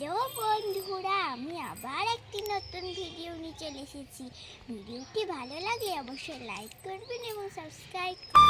Hello বন্ধুরা, আমি আবার একটি নতুন ভিডিও নিয়ে চলে এসেছি। ভিডিওটি ভালো লাগলে অবশ্যই লাইক করবেন এবং সাবস্ক্রাইব করবেন।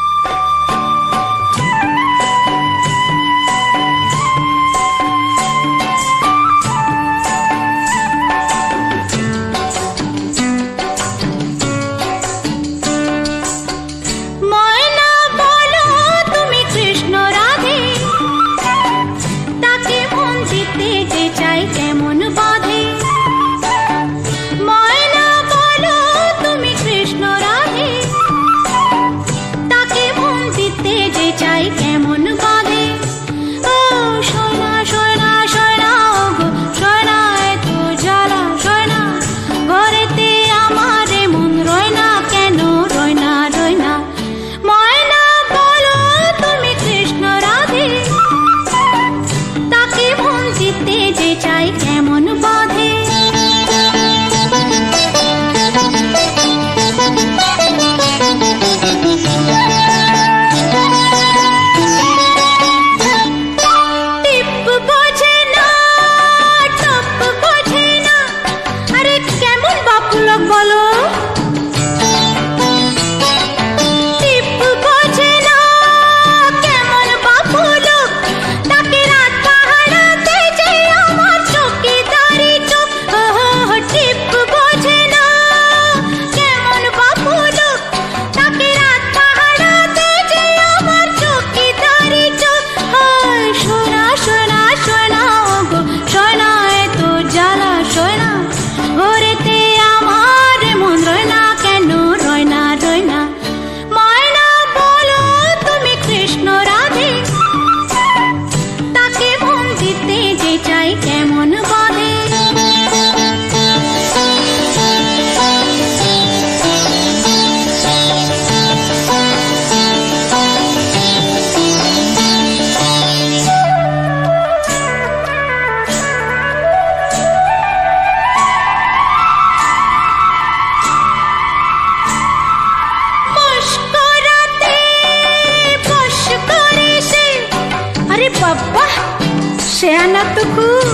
চাই কেমন বাবা সেয়ানা তো খুব